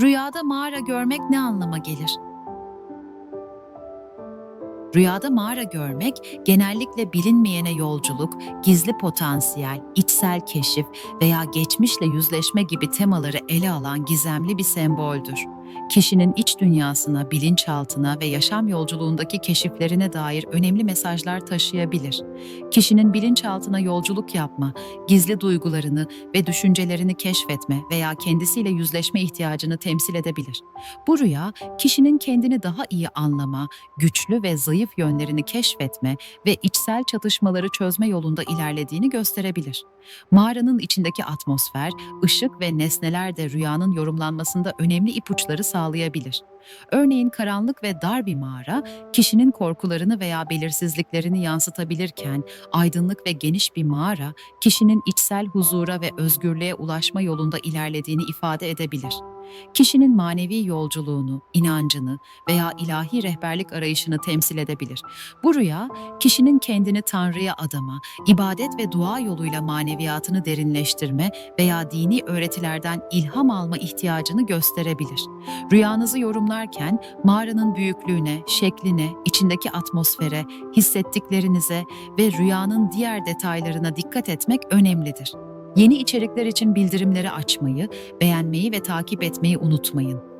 Rüyada mağara görmek ne anlama gelir? Rüyada mağara görmek genellikle bilinmeyene yolculuk, gizli potansiyel, içsel keşif veya geçmişle yüzleşme gibi temaları ele alan gizemli bir semboldür. Kişinin iç dünyasına, bilinçaltına ve yaşam yolculuğundaki keşiflerine dair önemli mesajlar taşıyabilir. Kişinin bilinçaltına yolculuk yapma, gizli duygularını ve düşüncelerini keşfetme veya kendisiyle yüzleşme ihtiyacını temsil edebilir. Bu rüya, kişinin kendini daha iyi anlama, güçlü ve zayıf yönlerini keşfetme ve içsel çatışmaları çözme yolunda ilerlediğini gösterebilir. Mağaranın içindeki atmosfer, ışık ve nesneler de rüyanın yorumlanmasında önemli ipuçları sağlayabilir sağlayabilir. Örneğin karanlık ve dar bir mağara, kişinin korkularını veya belirsizliklerini yansıtabilirken, aydınlık ve geniş bir mağara, kişinin içsel huzura ve özgürlüğe ulaşma yolunda ilerlediğini ifade edebilir. Kişinin manevi yolculuğunu, inancını veya ilahi rehberlik arayışını temsil edebilir. Bu rüya, kişinin kendini Tanrı'ya adama, ibadet ve dua yoluyla maneviyatını derinleştirme veya dini öğretilerden ilham alma ihtiyacını gösterebilir. Rüyanızı yorumlarken mağaranın büyüklüğüne, şekline, içindeki atmosfere, hissettiklerinize ve rüyanın diğer detaylarına dikkat etmek önemlidir. Yeni içerikler için bildirimleri açmayı, beğenmeyi ve takip etmeyi unutmayın.